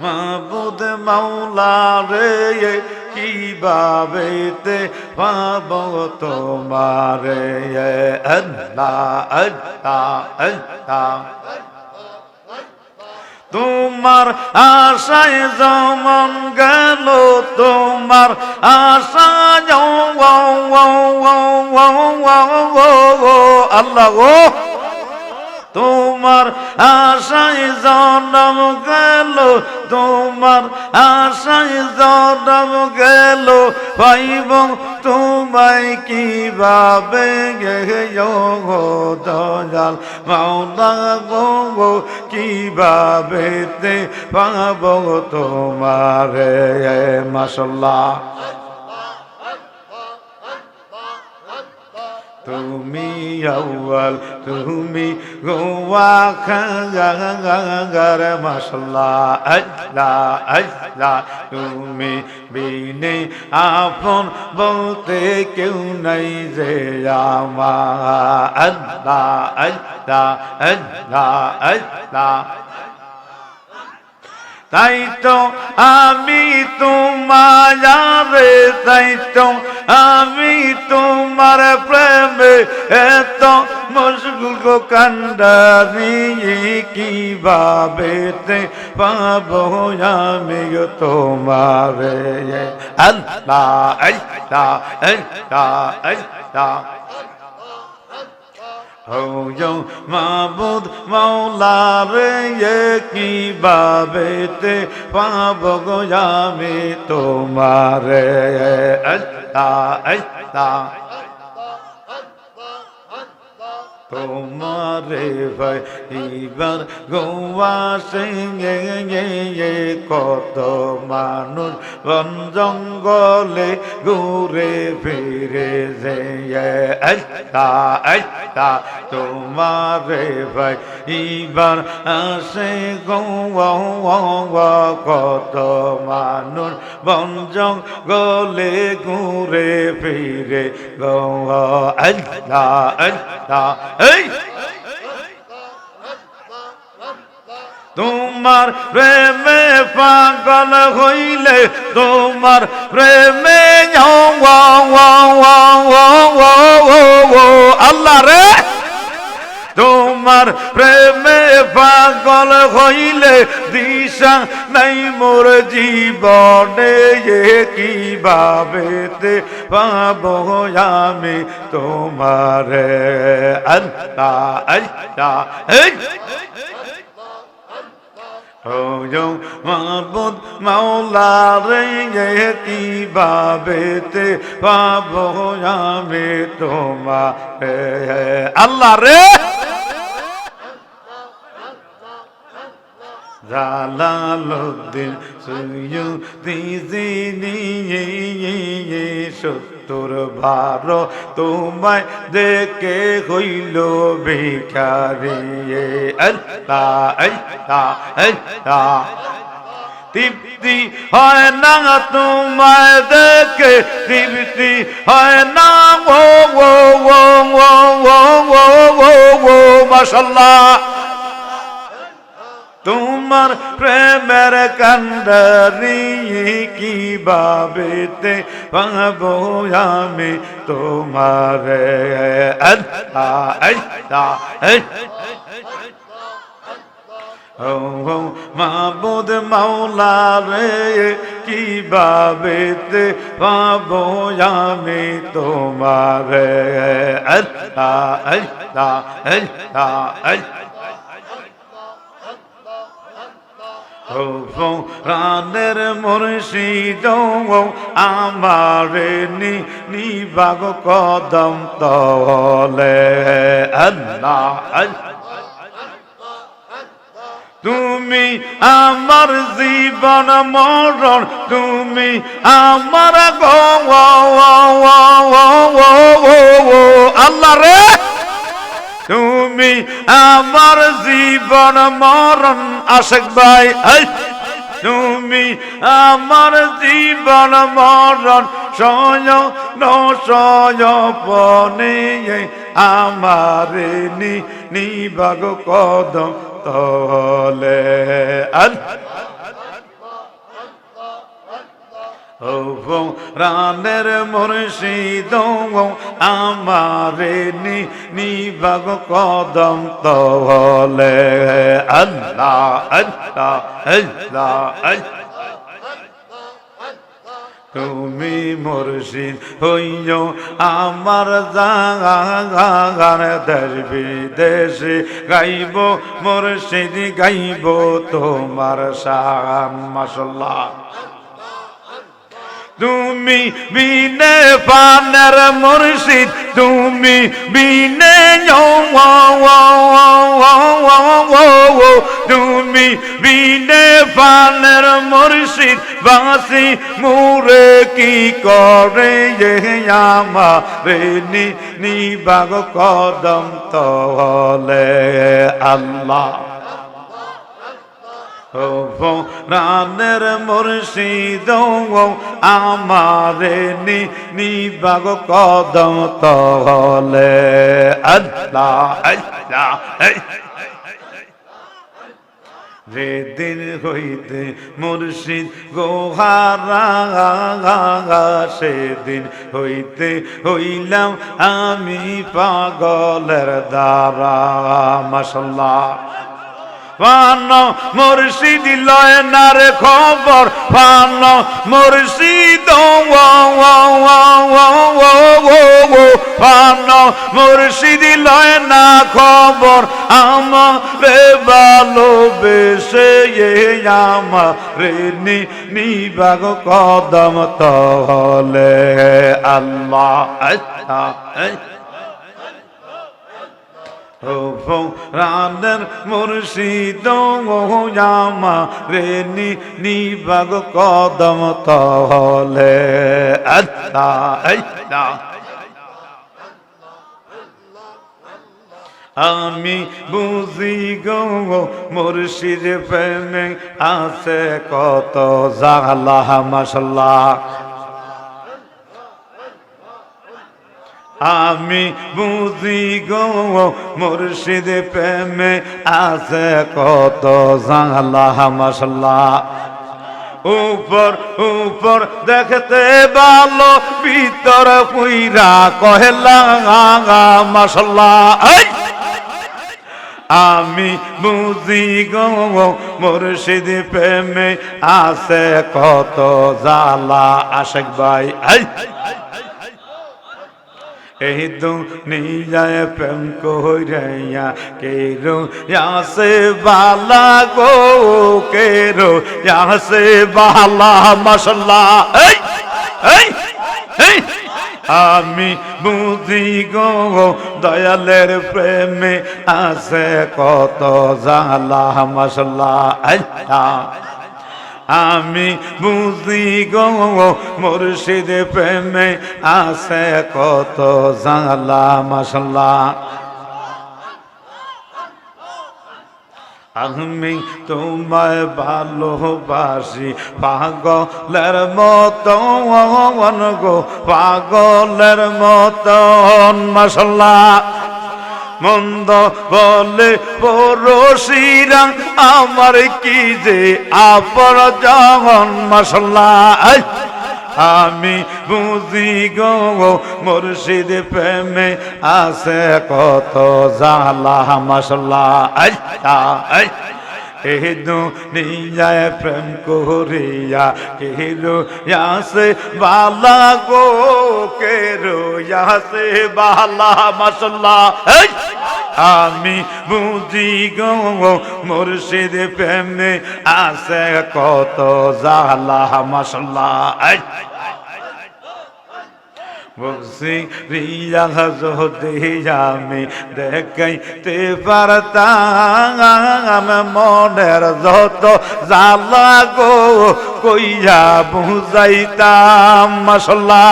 মাবুদ মাওলা রে কিভাবেতে পাব তোমারে আল্লাহ আল্লাহ আল্লাহ তোমার আশায় যেমন গেল তোমার আশায় আল্লাহ তোমার আশায় জনম গেল, তোমার আশায় জনম গেল। পাইব তোমায় কীভাবে দয়াল? মাওলা গো কীভাবে তে পাব তোমারে? মাসাল্লাহ তুমি আউয়াল, তুমি গোয়া খাগার মশলা আল্লাহ আল্লাহ। তুমি বিনে আপন বলতে কেউ নাই যে আমার। আল্লাহ আল্লাহ আল্লাহ আল্লাহ। তাই তো আমি তোমারে তাই তো আমি তোমার প্রেমে এত মশগুল গো কান্ডারি কীভাবে তে পাবো আমি তোমারে? আল্লাহ আল্লাহ আল্লাহ আল্লাহ হো মাবুদ মৌলারে কি বাবেতে পাব গো আমি তোমারে। আল্লাহ আল্লাহ। তোমারে ভাই এবার গোয়া সিংহে কত মানুষ বন জঙ্গলে ঘুরে ফিরে যে আল্লাহ আল্লাহ তোমারে ভাই এবার আসে গোয়া কত মানুষ বন জঙ্গলে ঘুরে ফিরে গোয়া। আল্লাহ আল্লাহ এই তোমার প্রেমে পাগল হইলে তোমার প্রেমে আল্লাহ রে তোমার প্রেমে পাগল হইলে দিশা নাই মোর জীবনে কীভাবে পাবো আমি তোমার আল্লাহ আল্লাহ হজৌ মাবুদ মাওলা রে কিভাবেতে পাব আমি তোমা আল্লাহ রে! জালালুদ্দিন সুয়ুদি জিনি সত্য মৃত্যুর ভার তোমায় দেখে হইল ভিখারি আল্লাহ আল্লাহ আল্লাহ তৃপ্তি হয় না তোমায় দেখে তৃপ্তি হয় না ও ও ও ও ও ও ও মাশাল্লাহ তোমার প্রেমের কান্ডারি কিভাবেতে পাবো আমি তোমার? মাবুদ মাওলা রে কিভাবেতে পাবো আমি তোমার? আল্লাহ আল্লাহ আল্লাহ আল্লাহ। প্রাণের মুর্শিদ আমার নি নিবাগ কদম তলে তুমি আমার জীবন মরণ তুমি আমার গো আল্লাহ রে তুমি আমার জীবন, মরণ, আশেক ভাই তুমি আমার জীবন, মরণ সয় নসয়পনে আমার নি নিবাগ কদম তলে। ও রানের মুর্শিদ আমারে নি নিবাগ কদম তলে আল্লাহ আল্লাহ আল্লাহ আল্লাহ। তুমি মুর্শিদ হইয় আমার জাগান দেশ বিদেশে। গাইব মুর্শিদ, গাইব তোমার শান মাসাল্লাহ তুমি বিনে পানের মুর্শিদ, তুমি বিনে তুমি বিনে পানের মুর্শিদ বাসি মুরে কি করে আমারে নিবাগ কদম তলে আল্লাহ রানের মুর্শিদ আমারে নি, নিবাগ কদম তলে রে দিন হইতে মুর্শিদ, গোহারা, সেদিন হইতে হইলাম আমি পাগলের দ্বারা মাসাল্লাহ পান, মুর্শিদ লয় না রে খবর পান, মুর্শিদ পান, মুর্শিদ লয় না খবর আমারে ভালোবেসে আমারে নি, নিবাগ কদম তলে আল্লাহ আল্লাহ রানের মুর্শিদ জামা রে নি নিবাগ কদম তলে আমি বুঝি গো মুর্শিদ প্রেমে আছে কত জালা মশলা আমি বুঝি গো, মুর্শিদ প্রেমে আছে কত জালা মশলা উপর উপর দেখতে ভালো, ভিতর পুইরা কহেলা মশলা আমি বুঝি গো, মুর্শিদ প্রেমে আছে কত জালা আশেক ভাই। আই এই দুনিয়ায় প্রেম কইরাইয়া, কেরো ইয়াসে বালা গো, কেরো ইয়াসে বালা, মাশাল্লাহ। এই এই এই, আমি বুঝি গো, দয়ালের প্রেমে আছে কত জালা মাশাল্লাহ। আল্লাহ আমি বুঝি গো, মুর্শিদ প্রেমে আছে কত জালা মশলা আমি তোমায় ভালোবাসি, পাগলের মতন গো, পাগলের মতন মশলা মন্দ বলে পড়শিরা আমার কি যে আপর যখন মশলা আমি বুঝি গো, মুর্শিদ প্রেমে আছে কত জালা মশলা এ দুনিয়ায় প্রেম করিয়া কেরো ইয়াসে বালা গো কেরো ইয়াসে বালা মশলা আমি বুঝি গো, মুর্শিদ প্রেমে আছে কত জালা মশলা বসি রিয়া যদি আমি দেখাইতে পারতাম। মনের যত জালা গো কইয়া বুঝাইতাম মশলা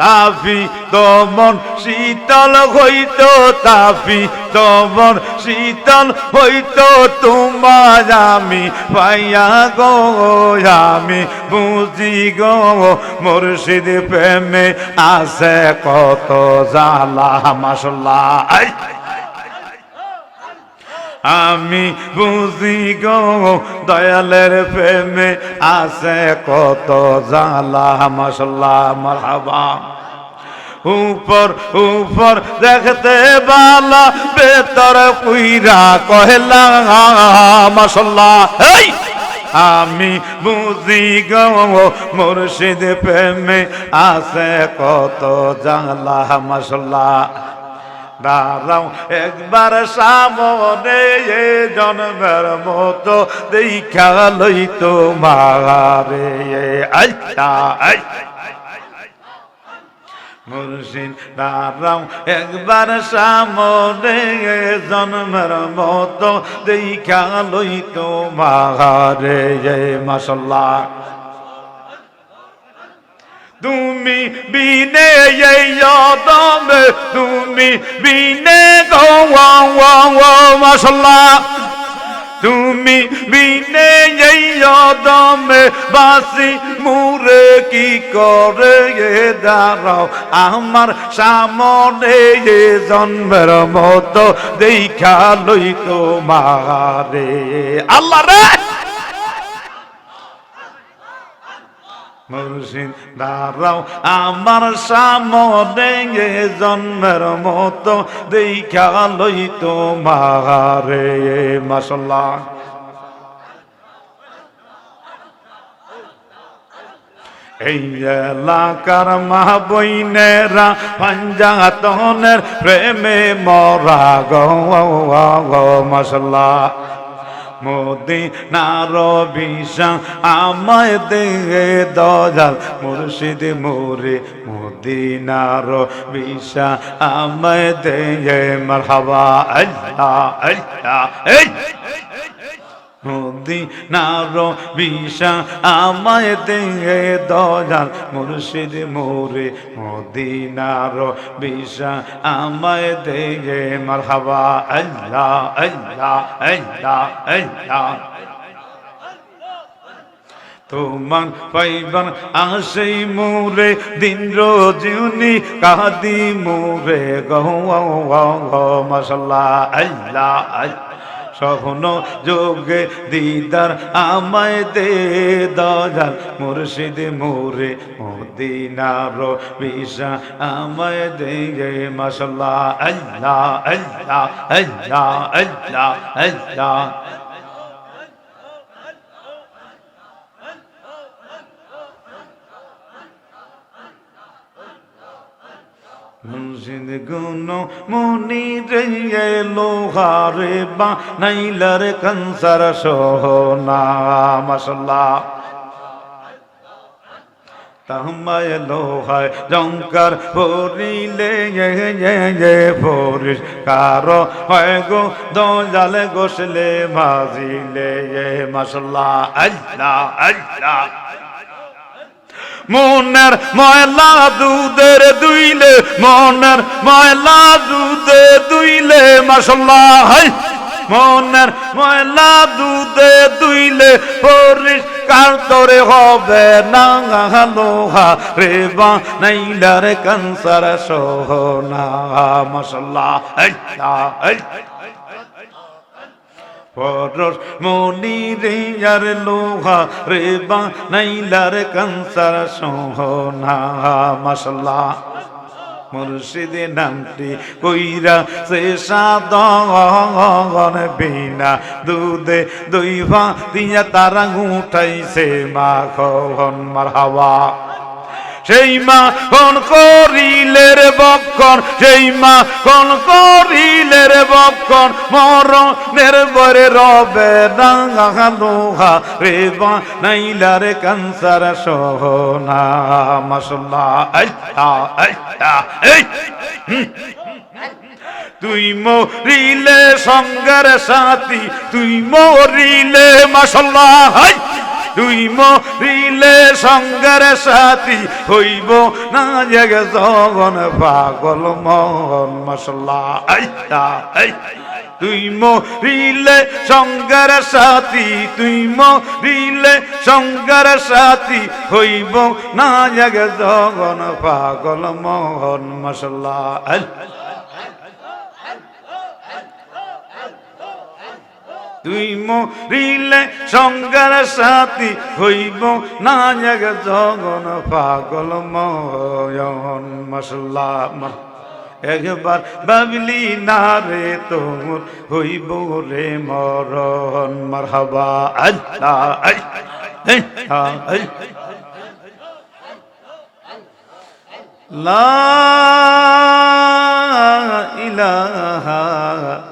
তাফি, দমন শীতল হইত তাফি, দমন শীতল হইত তোমার আমি। পাইয়া গো, আমি বুঝি গো, মুর্শিদ প্রেমে আছে কত জালা মশলা আমি বুঝি গো, দয়ালের প্রেমে আছে কত জালা মশলা মারহাবা। উপর উপর দেখতে বালা বেতর কুইরা কহেলা মশলা এই আমি বুঝি গো, মুর্শিদ প্রেমে আছে কত জালা মশলা দাঁড়াও, একবার সামনে এ জন্মের মতো দেখা লই তো মারে আচ্ছা। মুর্শিদ, দাঁড়াও, একবার সামনে জন্মের মতো দেখা লই তো মারে মাসাল্লাহ তুমি বিনে দমে তুমি বিনে মশলা তুমি বিনে দমে বাসি মুরে কি করে? দাঁড়াও, আমার সামনে জন্মের মতো, দেখা লই তো মারে আল্লাহ রে! মুর্শিদ দাঁড়াও, আমার সামনে জন্মের মতো দেখা লই তো মারে মশলা এই এলাকার মা বইনেরা পঞ্জাতনের প্রেমে মরা গো মশলা মোদি নার বিষা আমায় দে দজাল মুর্শিদ মোরে মোদী নার বিষা আমায় দে মারহাবা আল্লাহ আল্লাহ। এই মোদি নার বিষা আমায় দে দয়াল মুর্শিদ মোরে। মোদি নার বিষা আমায় দে মারহাবা। আল্লাহ আল্লাহ আল্লাহ আল্লাহ। তোমার পাইবার আসেই মোরে, দিন রজুনি কাদি মোরে। গো মশলা আল্লাহ আল্লাহ। সহন যোগে দিদার আমায় দে দয়াল, মুর্শিদ মোরে মদিনার বিষা আমায় দে মশলা আল্লাহ আল্লাহ আল্লাহ আল্লাহ আল্লাহ। মুর্শিদ গুণ মনি রে লোহারে বা নাইলার কনসার সোহনা মশলা তাহমায় লোহায় জঙ্কার পরিলে পরিস কারও হয় গো দজালে গোসলে মাজিলে মশলা আল্লাহ আল্লাহ মনের ময়লা দুধের দুইলে, মনের ময়লা দুধে দুইলে মশলা হাই। মনের ময়লা দুধে দুইলে, পরিষ্কার তোরে হবে না লোহা রে বা নাইলার কনসার সোহনা আল্লাহ পরশ মনি রে আর লোহা রে বা নাইলার কনসার সোহনা মশলা মুর্শিদ নামটি কইরা সে সাদন বিনা দুধে দইভা দিয়া তারা উঠাইছে মাখন মার হাওয়া সেই মা কোন করিলের বক্ষণ সেই মা কোন করিলের বক্ষণ, মরণের বরে রবে ডাঙ্গা লোহা রে বা নাইলার কানসার সোহনা মশলা আল্লাহ আল্লাহ। তুই মরিলে সঙ্গের সাথী, তুই মরিলে মশলা তুই মরিলে সঙ্গের সাথী হইব না জগে জগন পাগল মন মশলা আইতা আই তুই মরিলে সঙ্গের সাথী তুই মরিলে সঙ্গের সাথী হইব না জগে জগন পাগল মোহন মশলা আল্লাহ তুই মরিলে সঙ্গার সাথী হইব না এক জগন পাগল ময়ন মশলা। একবার বাবলি না রে তোর হইব রে মরণ। মারহাবা। আল্লাহ আল্লাহ আল্লাহ لا